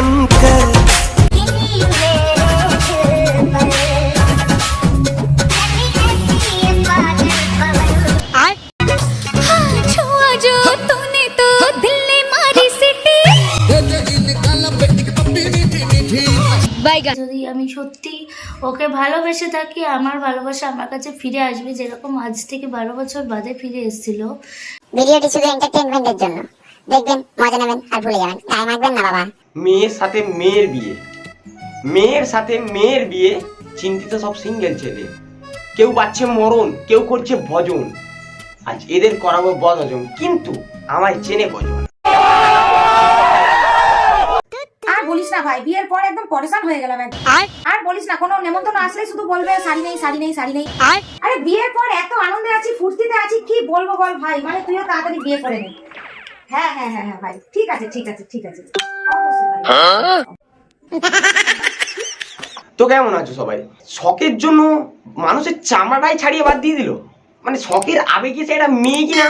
बनकर छुआ जो तूने तो दिल ने मारी सिटी বাইগান যদি আমি সত্যি ওকে ভালোবেসে থাকি আমার ভালোবাসা আমার কাছে ফিরে আসবে যেরকম আজ থেকে বারো বছর বাদে ফিরে এসেছিল ভিডিওটি শুধু এন্টারটেনমেন্টের জন্য দেখবেন মজা নেবেন আর ভুলে যাবেন। টাইম রাখবেন না বাবা। মেয়ের সাথে মেয়ের বিয়ে। মেয়ের সাথে মেয়ের বিয়ে চিন্তিত সব সিঙ্গেল ছেলে। কেউ পাচ্ছে মরণ কেউ করছে ভজন। আজ এদের করাবো বদজন কিন্তু আমায় চেনে কজন। আর বলিস না ভাই বিয়ের পর একদম পরেশান হয়ে গেলাম একদম। আর বলিস না কোনো নেমন্তন্ন আসলে শুধু বলবে শাড়ি নেই শাড়ি নেই শাড়ি নেই। আরে বিয়ের পর এত আনন্দে আছি ফুর্তিতে আছি কি বলব বল ভাই? মানে তুইও তাড়াতাড়ি বিয়ে করে নে। তো কেমন আছো সবাই? শখের জন্য মানুষের চামড়াটাই ছাড়িয়ে বাদ দিয়ে দিল? মানে শখের আবেগে সে একটা মেয়ে কিনা?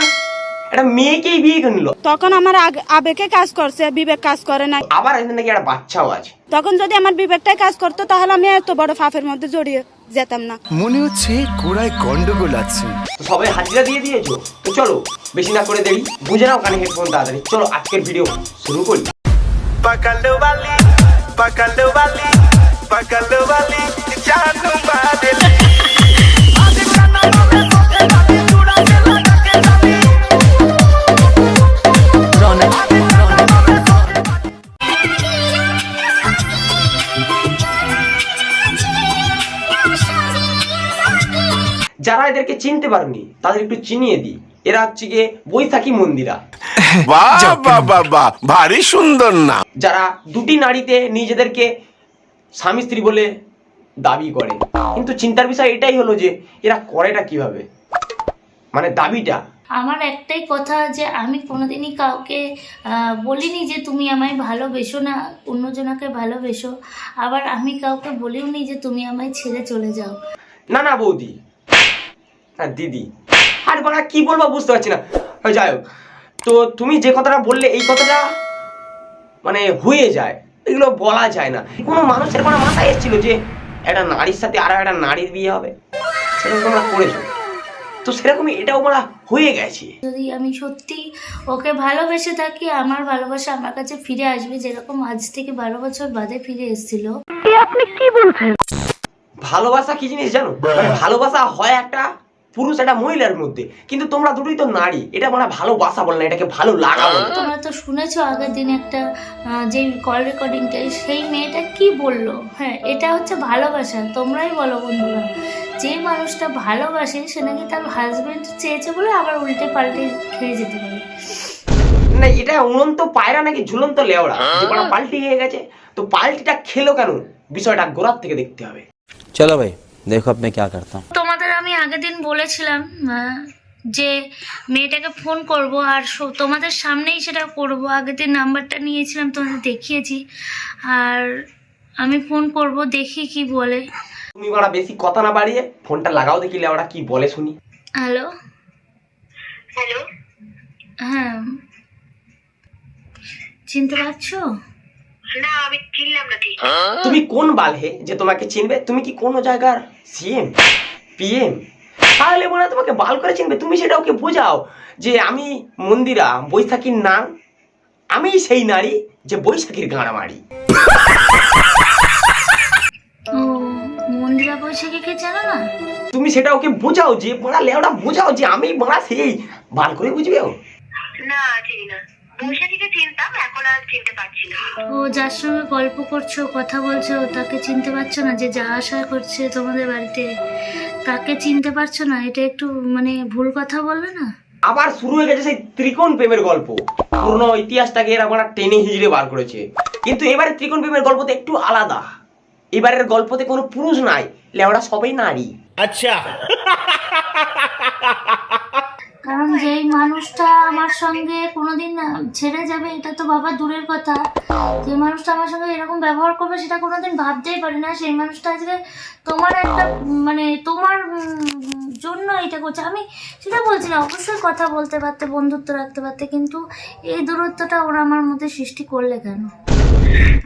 একটা মেয়েকেই বিয়ে করে নিল। তখন আমার আবেগে কাজ করছে বিবেক কাজ করে না আবার একদিন নাকি একটা বাচ্চাও আছে। তখন যদি আমার বিবেকটাই কাজ করতো তাহলে আমি এত বড় ফাফের মধ্যে জড়িয়ে যেতাম না। মনে হচ্ছে গোড়ায় গন্ডগোল আছে। সবাই হাজিরা দিয়ে দিয়েছ। তো চলো বেশি না করে দেরি। বুঝে নাও কানে হেডফোন তাড়াতাড়ি। চলো আজকের ভিডিও শুরু করি। পাকালো বালি পাকালো বালি পাকালো বালি জানু বালি যারা এদেরকে চিনতে পারেনি তাদের একটু চিনিয়ে দিই। এরা হচ্ছে গিয়ে বৈশাখী মন্দিরা। বাহ বাহ বাহ বাহ ভারী সুন্দর না। যারা দুটি নারীতে নিজেদেরকে স্বামী স্ত্রী বলে দাবি করে। কিন্তু চিন্তার বিষয় এটাই হলো যে এরা করেটা কীভাবে? মানে দাবিটা। আমার একটাই কথা যে আমি কোনোদিনই কাউকে আহ, বলিনি যে তুমি আমায় ভালোবেসো না অন্যজনকে ভালোবেসো। আবার আমি কাউকে বলিও নি যে তুমি আমায় ছেড়ে চলে যাও। না না বৌদি। না দিদি। আর বলা কি বলব বুঝতে পারছি না। যাই হোক। তো তুমি যে কথাটা বললে এই কথাটা মানে হয়ে যায়। এগুলো বলা যায় না। কোনো মানুষের কোনো মাথায় এসেছিল যে একটা নারীর সাথে আরও একটা নারীর বিয়ে হবে? সেরকম তোমরা করেছ। তো সেরকমই এটাও আমরা হয়ে গেছে। যদি আমি সত্যি ওকে ভালোবেসে থাকি আমার ভালোবাসা আমার কাছে ফিরে আসবে যেরকম আজ থেকে বারো বছর বাদে ফিরে এসেছিল। ভালোবাসা কি জিনিস জানো? মানে ভালোবাসা হয় একটা পুরুষ একটা মহিলার মধ্যে। কিন্তু তোমরা দুটোই তো নারী। এটা মানে ভালোবাসা বল না এটাকে ভালো লাগা হ্যাঁ। তোমরা তো শুনেছো আগের দিন একটা যে কল রেকর্ডিংটা সেই মেয়েটা কি বলল? হ্যাঁ এটা হচ্ছে ভালোবাসা। তোমরাই বলো বন্ধুরা। যে মানুষটা ভালোবাসে সে নাকি তার হাজবেন্ড চেয়েছে বলে আবার উল্টে পাল্টে খেয়ে যেতে পারে। না এটা উড়ন্ত পায়রা নাকি ঝুলন্ত লেওড়া? হ্যাঁ। যেটা পাল্টি হয়ে গেছে। তো পাল্টিটা খেলো কেন? বিষয়টা গোড়ার থেকে দেখতে হবে। চলো ভাই দেখো আপনি কি করতাম। আমি আগের দিন বলেছিলাম যে মেয়েটাকে ফোন করব আর তোমাদের সামনেই সেটা করব। আগের দিন নাম্বারটা নিয়েছিলাম তোমাদের দেখিয়েছি। আর আমি ফোন করব দেখি কি বলে। তুমি বড় বেশি কথা না বাড়িয়ে ফোনটা লাগাও দেখি লেওড়া কি বলে শুনি। হ্যালো হ্যালো হ্যাঁ। চিনতে পারছ? না আমি চিনলাম না ঠিক। তুমি কোন বালহে যে তোমাকে চিনবে? তুমি কি কোনো জায়গার সিএম পিএম তাহলে মনে হয় তোমাকে বাল করে চিনবে তুমি সেটা ওকে বোঝাও যে আমি মন্দিরা বৈশাখীর নাম। আমি সেই নারী যে বৈশাখীর গাঁড়া মারি। মন্দিরা বৈশাখীকে জানো না? তুমি সেটা ওকে বোঝাও যে বড়া লেওটা বোঝাও যে আমি বড়া সেই বাল করে বুঝবে না। চিনতাম এখন আর চিনতে পারছি না। ও যার সঙ্গে গল্প করছ কথা বলছো তাকে চিনতে পারছ না যে যা আশা করছে তোমাদের বাড়িতে তাকে চিনতে পারছ না? এটা একটু মানে ভুল কথা বলবে না? আবার শুরু হয়ে গেছে সেই ত্রিকোণ প্রেমের গল্প। পুরনো ইতিহাসটাকে এরা টেনে হিজড়ে বার করেছে। কিন্তু এবারে ত্রিকোণ প্রেমের গল্পতে একটু আলাদা। এবারের গল্পতে কোনো পুরুষ নাই লেওড়া সবাই নারী। কারণ যেই মানুষটা আমার সঙ্গে কোনোদিন ছেড়ে যাবে, এটা তো বাবা দূরের কথা। যে মানুষটা আমার সঙ্গে এরকম ব্যবহার করবে, সেটা কোনোদিন ভাবতেই পারি না। সেই মানুষটা আজকে তোমার একটা মানে তোমার জন্য এটা করছে। আমি সেটা বলছি না, অবশ্যই কথা বলতে পারতে, বন্ধুত্ব রাখতে পারতে, কিন্তু এই দূরত্বটা ওরা আমার মধ্যে সৃষ্টি করলে কেন?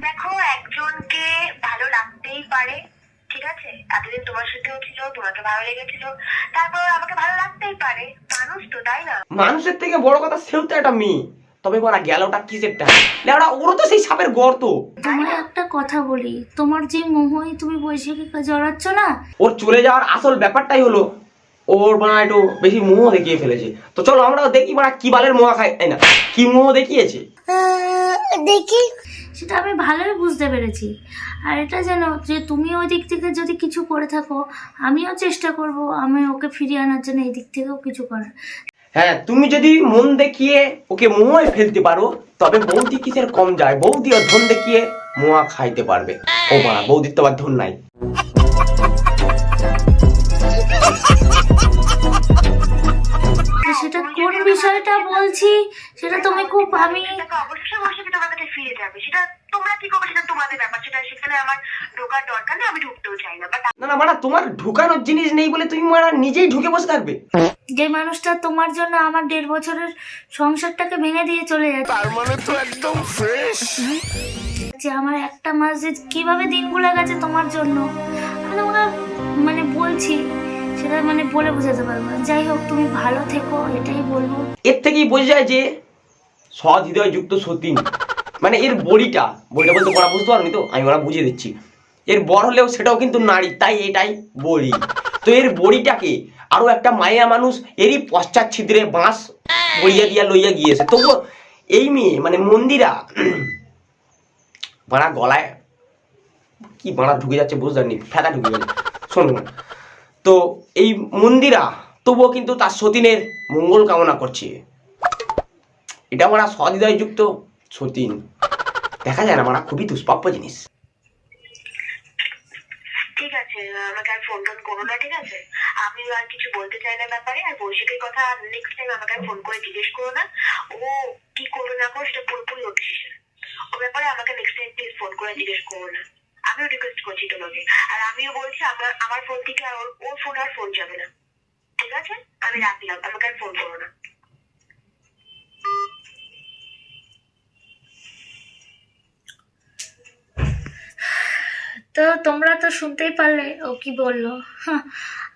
দেখো, একজনকে ভালো লাগতেই পারে আছে? এতদিন তোমার সাথেও ছিল তোমাকে ভালো লেগেছিল। তারপর আমাকে ভালো লাগতেই পারে। মানুষ তো তাই না? মানুষের থেকে বড় কথা সেও তো একটা মেয়ে। তবে বলা গেলটা লেওড়া ওরও তো সেই সাপের গর্ত। তোমায় একটা কথা বলি। তোমার যে মোহই তুমি বৈশাখীকে জড়াচ্ছ না ওর চলে যাওয়ার আসল ব্যাপারটাই হলো ওর মানে একটু বেশি মোহ দেখিয়ে ফেলেছে। তো চলো আমরাও দেখি মানে কি বালের মোয়া খাই এই না কি মোহ দেখিয়েছে? দেখি। সেটা আমি ভালোই বুঝতে পেরেছি। আর এটা যেন যে তুমি ওই দিক থেকে যদি কিছু করে থাকো আমিও চেষ্টা করব আমি ওকে ফিরিয়ে আনার জন্য এই দিক থেকেও কিছু করার। হ্যাঁ তুমি যদি মন দেখিয়ে ওকে মোয়ায় ফেলতে পারো তবে বৌদি কিসের কম যায়? বৌদি ও ধন দেখিয়ে মোয়া খাইতে পারবে। ও মা বৌদির তো আবার ধন নাই। তো সেটা কোন বিষয়টা বলছি সেটা তুমি খুব আমি অবশ্যই অবশ্যই তোমার কাছে ফিরে যাবে। সেটা তোমরা কি করবে সেটা তোমাদের ব্যাপার সেটা সেখানে আমার ঢোকার দরকার নেই আমি ঢুকতেও চাই না বাট না না মানে তোমার ঢুকানোর জিনিস নেই বলে তুমি মানে নিজেই ঢুকে বসে থাকবে? যে মানুষটা তোমার জন্য আমার দেড় বছরের সংসারটাকে ভেঙে দিয়ে চলে যাচ্ছে। তার মানে তো একদম ফ্রেশ যে আমার একটা মাস যে কীভাবে দিনগুলো গেছে তোমার জন্য? আমি তোমাকে মানে বলছি সেটা মানে বলে বোঝাতে পারব না। যাই হোক তুমি ভালো থেকো এটাই বলব। এর থেকেই বোঝা যায় যে সৎ হৃদয় যুক্ত সতীন। মানে এর বড়িটা বড়িটা বলতে পড়া বুঝতে পারবি তো? আমি ওরা বুঝিয়ে দিচ্ছি। এর বর হলেও সেটাও কিন্তু নারী, তাই এটাই বড়ি। তো এর বড়িটাকে আরও একটা মায়া মানুষ এরই পশ্চাৎ ছিদ্রে বাঁশ বড়িয়া দিয়া লইয়া গিয়েছে। তবুও এই মেয়ে মানে মন্দিরা, বাড়া গলায়, কি বাড়া ঢুকে যাচ্ছে বুঝতে পারিনি, ফেদা ঢুকে গেল। শোনো তো এই মন্দিরা তবুও কিন্তু তার সতীনের মঙ্গল কামনা করছে। এটা আমরা সহৃদয়যুক্ত সতীন দেখা যায় না আমরা খুবই দুষ্প্রাপ্য জিনিস। ফোন টোন করো না, ঠিক আছে? আর কিছু বলতে চাই না আর কথা নেক্সট টাইম আমাকে ফোন করে জিজ্ঞেস করো না। ও কি করবে না পুরোপুরি ও ব্যাপারে আমাকে নেক্সট টাইম ফোন করে জিজ্ঞেস করো না। আমিও রিকোয়েস্ট করছি তোমাকে। আর আমিও বলছি, আমার আমার ফোন থেকে আর ওর আর ফোন যাবে না। ঠিক আছে? আমি রাখলাম, আমাকে আর ফোন করো না। তো তোমরা তো শুনতেই পারলে ও কি বলল।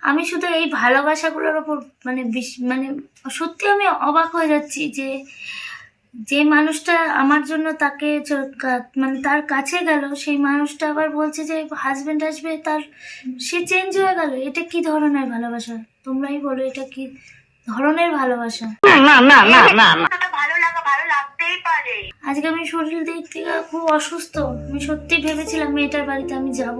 আমি শুধু এই ভালোবাসাগুলোর ওপর মানে মানে সত্যি আমি অবাক হয়ে যাচ্ছি যে যে মানুষটা আমার জন্য তাকে মানে তার কাছে গেল, সেই মানুষটা আবার বলছে যে হাজবেন্ড আসবে, তার সে চেঞ্জ হয়ে গেল। এটা কি ধরনের ভালোবাসা? তোমরাই বলো এটা কি ধরনের ভালোবাসা? ভালো লাগা ভালো লাগতেই পারে আজকে আমি শরীর দিক থেকে খুব অসুস্থ। আমি সত্যি ভেবেছিলাম মেয়েটার বাড়িতে আমি যাব।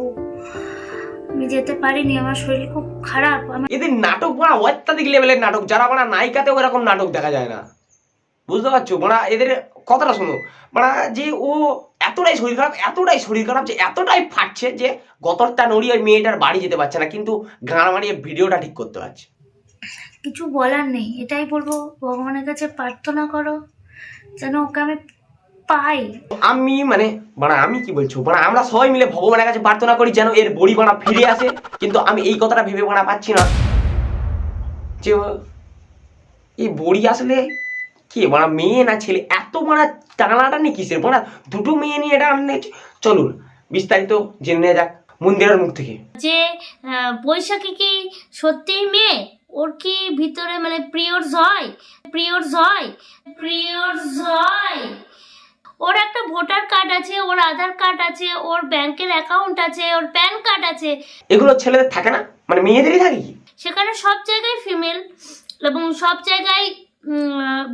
আমি যেতে পারিনি আমার শরীর খুব খারাপ। এদের নাটক বড়া অত্যাধিক লেভেলের নাটক। যারা মানে নায়িকাতেও এরকম নাটক দেখা যায় না। বুঝতে পারছ? মানে এদের কথাটা শোনো। মানে যে ও এতটাই শরীর খারাপ এতটাই শরীর খারাপ যে এতটাই ফাটছে যে গতরটা নড়িয়ে ওই মেয়েটার বাড়ি যেতে পারছে না কিন্তু গান মারিয়ে ভিডিওটা ঠিক করতে পারছে। কিছু বলার নেই এটাই বলব। ভগবানের কাছে প্রার্থনা করো। যেন ওকে আমি পাই? আমি মানে মানে আমি কি বলছো? মানে আমরা সবাই মিলে ভগবানের কাছে প্রার্থনা করি যেন এর বড়ি বানা ফিরে আসে কিন্তু আমি এই কথাটা ভেবে বানা পাচ্ছি না। যে এই বড়ি আসলে কি? মানে মেয়ে না ছেলে? এত টানাটানি কিসের? মানে দুটো মেয়ে নিয়ে এটা আনলে চলুন বিস্তারিত জেনে নেওয়া যাক মন্দিরের মুখ থেকে। যে বৈশাখী কি সত্যিই মেয়ে? ওর কি ভিতরে মানে প্রিয়র্স হয়? প্রিয়র্স হয়? প্রিয়র্স হয় ভোটার কার্ড আছে ওর আধার কার্ড আছে ওর ব্যাংকের অ্যাকাউন্ট আছে ওর প্যান কার্ড আছে। এগুলো ছেলেদের থাকে না? মানে মেয়েদেরই থাকে কি? সেখানে সব জায়গায় ফিমেল এবং সব জায়গায়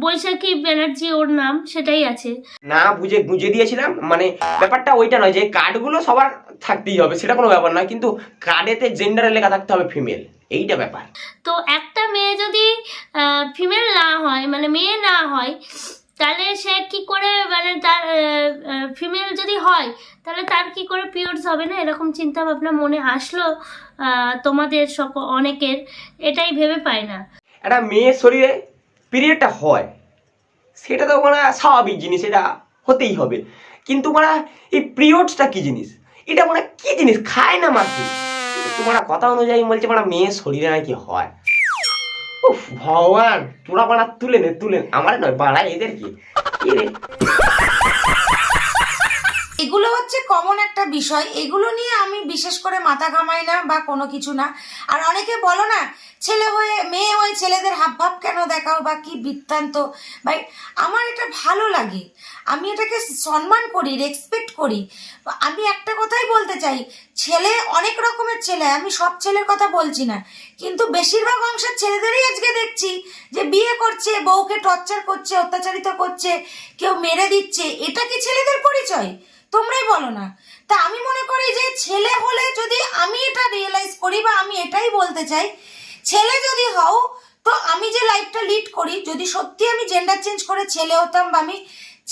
বৈশাখী ব্যানার্জি ওর নাম সেটাই আছে। না বুঝে বুঝে দিয়েছিলাম মানে ব্যাপারটা ওইটা নয় যে কার্ডগুলো সবার থাকতেই হবে সেটা কোনো ব্যাপার নয় কিন্তু কার্ডেতে জেন্ডারে লেখা থাকতে হবে ফিমেল এইটা ব্যাপার। তো একটা মেয়ে যদি ফিমেল না হয় মানে মেয়ে না হয় তাহলে সে কি করে মানে তার ফিমেল যদি হয়, তাহলে তার কি করে পিরিয়ডস হবে না? এরকম চিন্তা ভাবনা মনে আসলো তোমাদের সক, অনেকের। এটাই ভেবে পায় না। একটা মেয়ের শরীরে পিরিয়ডটা হয়, সেটা তো মানে স্বাভাবিক জিনিস, এটা হতেই হবে। কিন্তু মানে এই পিরিয়ডসটা কি জিনিস? এটা মানে কি জিনিস? খায় না মাকে তোমার কথা অনুযায়ী বলছে মানে মেয়ের শরীরে নাকি হয়। ভগবান তোরা বাড়া তুলে নে তুলে আমার নয় বাড়া এদের কি এগুলো হচ্ছে কমন একটা বিষয়। এগুলো নিয়ে আমি বিশেষ করে মাথা ঘামাই না বা কোনো কিছু না। আর অনেকে বলো না, ছেলে হয়ে, মেয়ে হয়ে ছেলেদের হাব ভাব কেন দেখাও বা কি বৃত্তান্ত? ভাই, আমার এটা ভালো লাগে। আমি এটাকে সম্মান করি রেসপেক্ট করি। আমি একটা কথাই বলতে চাই, ছেলে অনেক রকমের ছেলে, আমি সব ছেলের কথা বলছি না। কিন্তু বেশিরভাগ অংশের ছেলেদেরই আজকে দেখছি যে বিয়ে করছে, বউকে টর্চার করছে, অত্যাচারিত করছে, কেউ মেরে দিচ্ছে। এটা কি ছেলেদের পরিচয়? তোমরাই বলো না। তা আমি মনে করি যে ছেলে হলে যদি আমি এটা রিয়েলাইজ করি বা আমি এটাই বলতে চাই, ছেলে যদি হও, তো আমি যে লাইফটা লিড করি, যদি সত্যি আমি জেন্ডার চেঞ্জ করে ছেলে হতাম বা আমি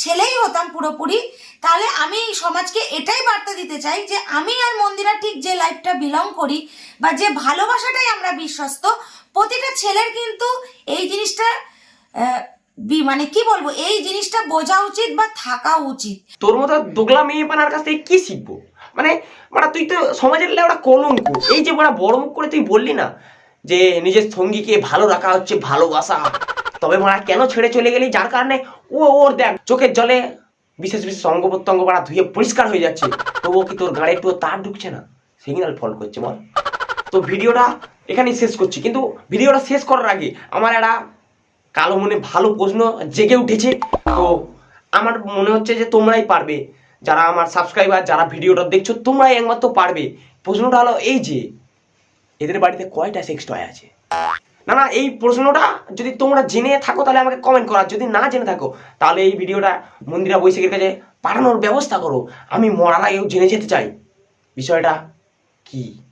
ছেলেই হতাম পুরোপুরি, তাহলে আমি সমাজকে এটাই বার্তা দিতে চাই যে আমি আর মন্দিরা ঠিক যে লাইফটা বিলং করি বা যে ভালোবাসাটাই আমরা বিশ্বস্ত, প্রতিটা ছেলের কিন্তু এই জিনিসটা মানে কি বলব, এই জিনিসটা বোঝা উচিত বা থাকা উচিত। তোর মতো দোগলা মেয়ে পানার কাছ থেকে কি শিখব? মানে মানে তুই তো সমাজের লেওড়া কলঙ্ক। এই যে বড় বড় মুখ করে তুই বললি না যে নিজের সঙ্গীকে ভালো রাখা হচ্ছে, ভালোবাসা, তবে মারা কেন ছেড়ে চলে গেলি? যার কারণে ও, ওর দেখ, চোখের জলে বিশেষ বিশেষ অঙ্গ প্রত্যঙ্গ মারা ধুয়ে পরিষ্কার হয়ে যাচ্ছে। তবুও কি তোর গাড়ি একটু তার ঢুকছে না? সিগন্যাল ফল করছে, বল। তো ভিডিওটা এখানেই শেষ করছি। কিন্তু ভিডিওটা শেষ করার আগে আমার একটা কালো মনে ভালো প্রশ্ন জেগে উঠেছে। তো আমার মনে হচ্ছে যে তোমরাই পারবে। যারা আমার সাবস্ক্রাইবার যারা ভিডিওটা দেখছ, তোমরাই একমাত্র পারবে। প্রশ্নটা হলো এই যে, এদের বাড়িতে কয়টা সেক্স টয় আছে? না না, এই প্রশ্নটা যদি তোমরা জেনে থাকো, তাহলে আমাকে কমেন্ট করা। যদি না জেনে থাকো, তাহলে এই ভিডিওটা মন্দিরা বৈশাখের কাছে পাঠানোর ব্যবস্থা করো। আমি মরার আগেও জেনে যেতে চাই। বিষয়টা কি?